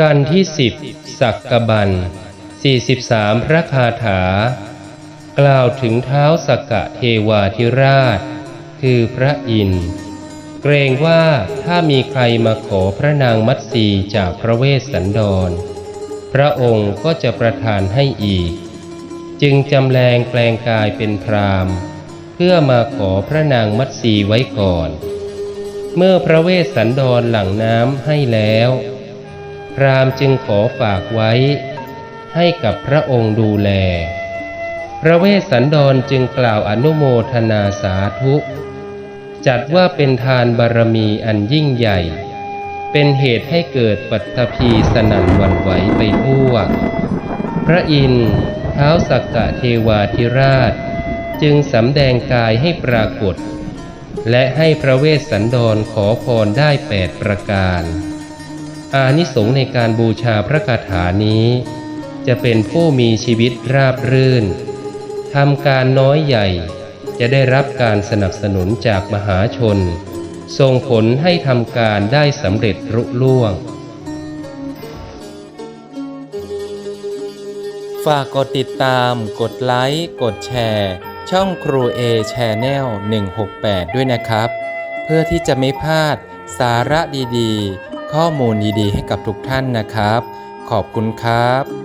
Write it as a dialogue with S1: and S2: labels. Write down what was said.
S1: กันที่สิบสักกบัน 43 พระคาถา กล่าวถึงเท้าสักกะเทวาธิราช คือพระอินทร์เกรงว่าถ้ามีใครมาขอพระนางมัตสีจากพระเวสสันดร พระองค์ก็จะประทานให้อีก จึงจำแรงแปลงกายเป็นพรามเพื่อมาขอพระนางมัตสีไว้ก่อน เมื่อพระเวสสันดรหลั่งน้ำให้แล้ว พรามจึงขอฝากไว้ ให้กับพระองค์ดูแล พระเวสสันดรจึงกล่าวอนุโมทนาสาธุ จัดว่าเป็นทานบารมีอันยิ่งใหญ่ เป็นเหตุให้เกิดปัตตภีสนั่นวันไหวไปทั่ว พระอินทร์เท้าสักกะเทวาธิราช จึงสำแดงกายให้ปรากฏ และให้พระเวสสันดรขอพรได้แปดประการ อานิสงส์ในการบูชาพระคาถานี้ จะเป็นผู้มีชีวิตราบรื่นทำการน้อยใหญ่จะได้รับการสนับสนุนจากมหาชน ส่งผลให้ทำการได้สำเร็จรุล่วง
S2: ฝากกดติดตาม กดไลค์ กดแชร์ ช่องครูเอแชแนล168 ด้วยนะครับ เพื่อที่จะไม่พลาดสาระดีๆ ข้อมูลดีๆ ให้กับทุกท่านนะครับ ขอบคุณครับ